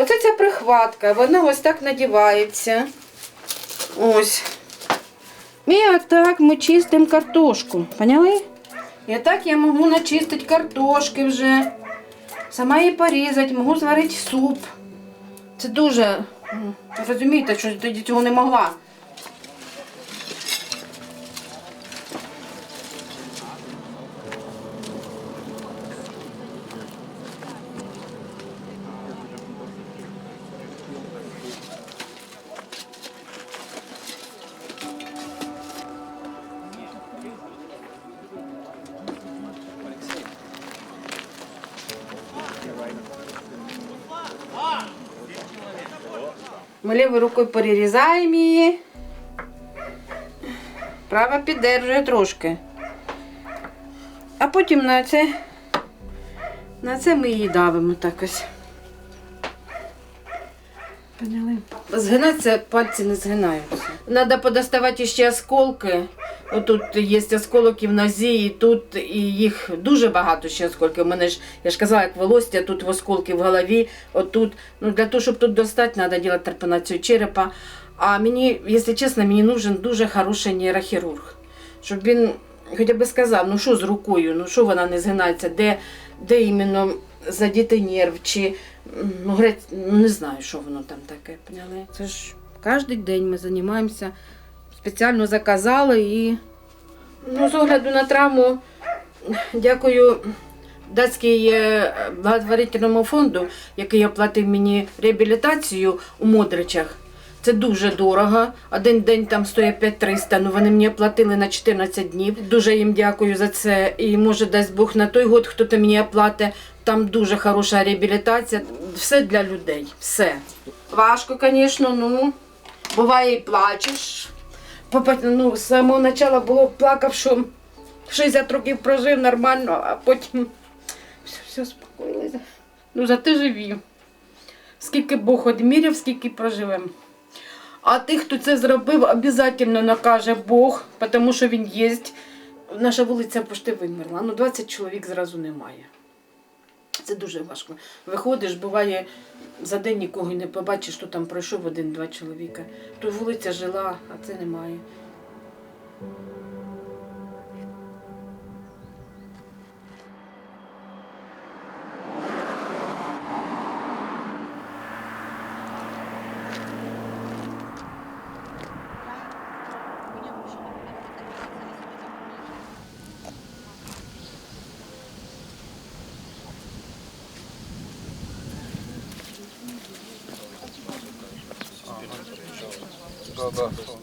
Оце ця прихватка, вона ось так надівається. Ось. І отак ми чистимо картошку. Поняли? І так я можу начистити картошки вже. Сама її порізати, можу зварити суп. Це дуже. Розумієте, що тоді цього не могла. Ми левой рукою перерізаємо її. Права піддержує трошки. А потім на це, на це ми її давимо так ось. Поняли? Згинатися пальці не згинаються. Треба подоставати ще осколки. Отут є осколки в нозі, і тут і їх дуже багато ще осколків. У мене ж, я ж казала, як волосся, тут в осколки в голові, отут. Ну, для того, щоб тут достати, треба робити трепанацію черепа. А мені, якщо чесно, мені нужен дуже хороший нейрохірург. Щоб він хоча б сказав, ну що з рукою, ну що вона не згинається, де, де іменно задіти нерв, чи ну, грець, ну, не знаю, що воно там таке. Поняли? Це ж кожен день ми займаємося. Спеціально заказали і ну, з огляду на травму, дякую датській е, благотворительному фонду, який оплатив мені реабілітацію у Модричах. Це дуже дорого. Один день там стоїть 5300, ну вони мені оплатили на 14 днів. Дуже їм дякую за це. І може дасть Бог на той год, хто то мені оплатить. Там дуже хороша реабілітація. Все для людей. Все. Важко, звісно, ну буває і плачеш. Ну, з самого початку було плакав, що 60 років прожив нормально, а потім все, все спокоїлося. Ну, зате живі. Скільки Бог одміряв, скільки проживемо. А тих, хто це зробив, обов'язково накаже Бог, тому що він є. Наша вулиця пошти вимерла. Ну, 20 чоловік зразу немає. Це дуже важко. Виходиш, буває, за день нікого не побачиш, що там пройшов один-два чоловіка. То вулиця жила, а це немає. Да, да.